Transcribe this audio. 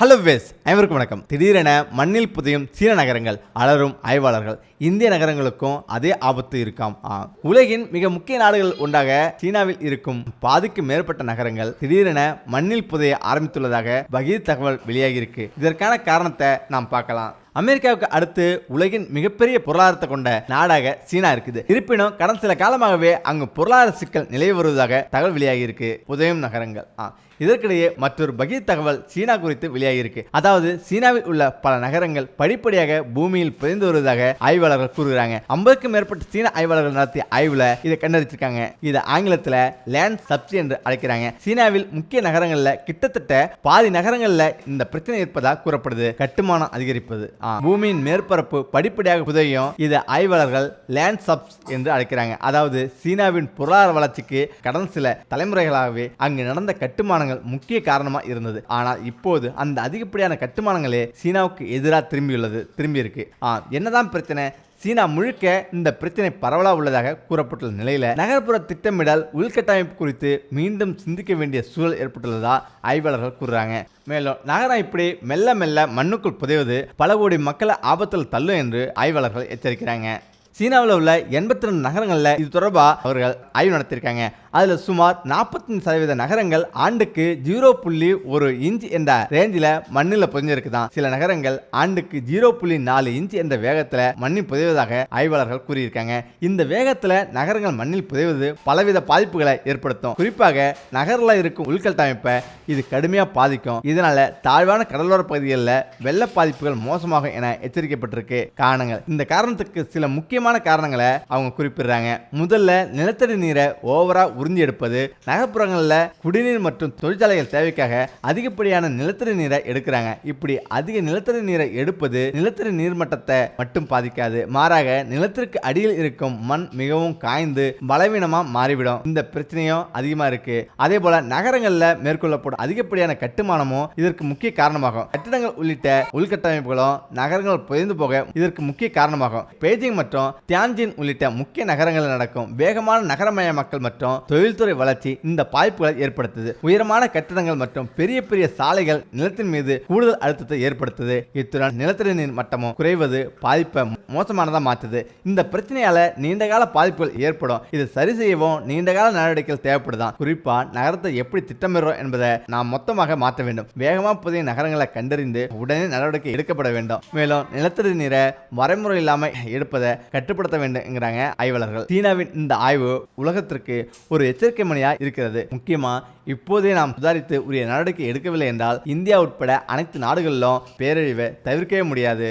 Hello ways அனைவருக்கும் வணக்கம். திடீரென மண்ணில் புதையும் சீன நகரங்கள் அலரும் ஆய்வாளர்கள். இந்திய நகரங்களுக்கும் அதே ஆபத்து இருக்காம். ஆ. உலகின் மிக முக்கிய நாடுகள் ஒன்றாக சீனாவில் இருக்கும் பாதிக்கு மேற்பட்ட நகரங்கள் திடீரென மண்ணில் புதைய ஆரம்பித்துள்ளதாக பகீர் தகவல் வெளியாகியிருக்கு. இதற்கான காரணத்தை நாம் பார்க்கலாம். அமெரிக்காவுக்கு அடுத்து உலகின் மிகப்பெரிய பொருளாதாரத்தை கொண்ட நாடாக சீனா இருக்குது. இருப்பினும் கடந்த சில காலமாகவே அங்கு பொருளாதார சிக்கல் நிலவி வருவதாக தகவல் வெளியாகியிருக்கு. புதையும் நகரங்கள் இதற்கிடையே மற்றொரு பகீர் தகவல் சீனா குறித்து வெளியாகியிருக்கு. அதாவது சீனாவில் உள்ள பல நகரங்கள் படிப்படியாக பூமியில் புதைந்து வருவதாக ஆய்வாளர்கள் கூறுகிறாங்க. ஐம்பதுக்கும் மேற்பட்ட சீன ஆய்வாளர்கள் நடத்திய ஆய்வுல இதை கண்டறிச்சிருக்காங்க இதை ஆங்கிலத்துல லேண்ட் சப்சி என்று அழைக்கிறாங்க. சீனாவில் முக்கிய நகரங்கள்ல கிட்டத்தட்ட பாதி நகரங்கள்ல இந்த பிரச்சனை இருப்பதாக கூறப்படுது. கட்டுமானம் அதிகரிப்பது. பூமியின் மேற்பரப்பு படிப்படியாக புதையும் இதை ஆய்வாளர்கள் லேண்ட் சப்ஸ் என்று அழைக்கிறாங்க. அதாவது சீனாவின் பொருளாதார வளர்ச்சிக்கு கடந்த சில தலைமுறைகளாகவே அங்கு நடந்த கட்டுமானங்கள் முக்கிய காரணமா இருந்தது. ஆனால் இப்போது அந்த அதிகப்படியான கட்டுமானங்களே சீனாவுக்கு எதிராக திரும்பியுள்ளது திரும்பி இருக்கு என்னதான் பிரச்சனை? சீனா முழுக்க இந்த பிரச்சனை பரவலாக உள்ளதாக கூறப்பட்டுள்ள நிலையில் நகர்ப்புற திட்டமிடல் உள்கட்டமைப்பு குறித்து மீண்டும் சிந்திக்க வேண்டிய சூழல் ஏற்பட்டுள்ளதா ஆய்வாளர்கள் கூறுறாங்க. மேலும் நகரம் இப்படி மெல்ல மெல்ல மண்ணுக்குள் புதைவது பல கோடி மக்களை ஆபத்தில் தள்ளும் என்று ஆய்வாளர்கள் எச்சரிக்கிறாங்க. சீனாவில் உள்ள எண்பத்தி ரெண்டு நகரங்களில் இது தொடர்பாக அவர்கள் ஆய்வு நடத்தியிருக்காங்க. அதில் சுமார் நாற்பத்தஞ்சு சதவீத நகரங்கள் ஆண்டுக்கு ஜீரோ புள்ளி ஒரு இன்ச் என்ற ரேஞ்சில் மண்ணில் புதைஞ்சிருக்குதான். சில நகரங்கள் ஆண்டுக்கு ஜீரோ புள்ளி நாலு இன்ச் என்ற வேகத்தில் மண்ணில் புதைவதாக ஆய்வாளர்கள் கூறியிருக்காங்க. இந்த வேகத்தில் நகரங்கள் மண்ணில் புதைவது பலவித பாதிப்புகளை ஏற்படுத்தும். குறிப்பாக நகரில் இருக்கும் உள்கட்டமைப்பை இது கடுமையாக பாதிக்கும். இதனால தாழ்வான கடலோர பகுதிகளில் வெள்ள பாதிப்புகள் மோசமாகும் என எச்சரிக்கப்பட்டிருக்கு. காரணங்கள். இந்த காரணத்துக்கு சில முக்கிய முக்கியமான காரணங்களை அவங்க குறிப்பிடுறாங்க. முதல்ல நிலத்தடி நீரை ஓவரா உறிஞ்சி எடுப்பது நகர்ப்புறங்களில் குடிநீர் மற்றும் தொழிற்சாலைகள் தேவைக்காக அதிகப்படியான நிலத்தடி நீரை எடுக்கிறாங்க. இப்படி அதிக நிலத்தடி நீரை எடுப்பது நிலத்தடி நீர்மட்டத்தை மட்டும் பாதிக்காது. மாறாக நிலத்திற்கு அடியில் இருக்கும் மண் மிகவும் காய்ந்து பலவீனமா மாறிவிடும். இந்த பிரச்சனையும் அதிகமா இருக்கு. அதே போல நகரங்கள்ல மேற்கொள்ளப்படும் அதிகப்படியான கட்டுமானமும் இதற்கு முக்கிய காரணமாகும். கட்டிடங்கள் உள்ளிட்ட உள்கட்டமைப்புகளும் நகரங்கள் புதைந்து போக இதற்கு முக்கிய காரணமாகும். பெய்ஜிங் மற்றும் தியான்ஜின் உள்ளிட்ட முக்கிய நகரங்களில் நடக்கும் வேகமான நகரமயமாக்கல் மற்றும் தொழில்துறை வளர்ச்சி இந்த பாய்ப்புகளை ஏற்படுத்துது. உயரமான கட்டிடங்கள் மற்றும் பெரிய பெரிய சாலைகள் நிலத்தின் மீது கூடுதல் அழுத்தத்தை ஏற்படுத்துது. இத்துடன் நிலத்தடி நீர் மட்டமும் குறைவது பாதிப்பை மோசமானதாக மாற்றுது இந்த பிரச்சனையால நீண்டகால பாதிப்புகள் ஏற்படும். இது சரி செய்யவும் நீண்டகால நடவடிக்கைகள் தேவைப்படுதான். குறிப்பா நகரத்தை எப்படி திட்டமிடுறோம் என்பதை நாம் மொத்தமாக மாற்ற வேண்டும். வேகமாக புதிய நகரங்களை கண்டறிந்து உடனே நடவடிக்கை எடுக்கப்பட வேண்டும். மேலும் நிலத்தடி நீரை வரைமுறை இல்லாமல் எடுப்பதை கட்டுப்படுத்த வேண்டும்ங்கிறாங்க ஆய்வாளர்கள். சீனாவின் இந்த ஆய்வு உலகத்திற்கு ஒரு எச்சரிக்கை மணியாக இருக்கிறது. முக்கியமா இப்போதே நாம் சுதாரித்து உரிய நடவடிக்கை எடுக்கவில்லை என்றால் இந்தியா உட்பட அனைத்து நாடுகளிலும் பேரழிவை தவிர்க்கவே முடியாது.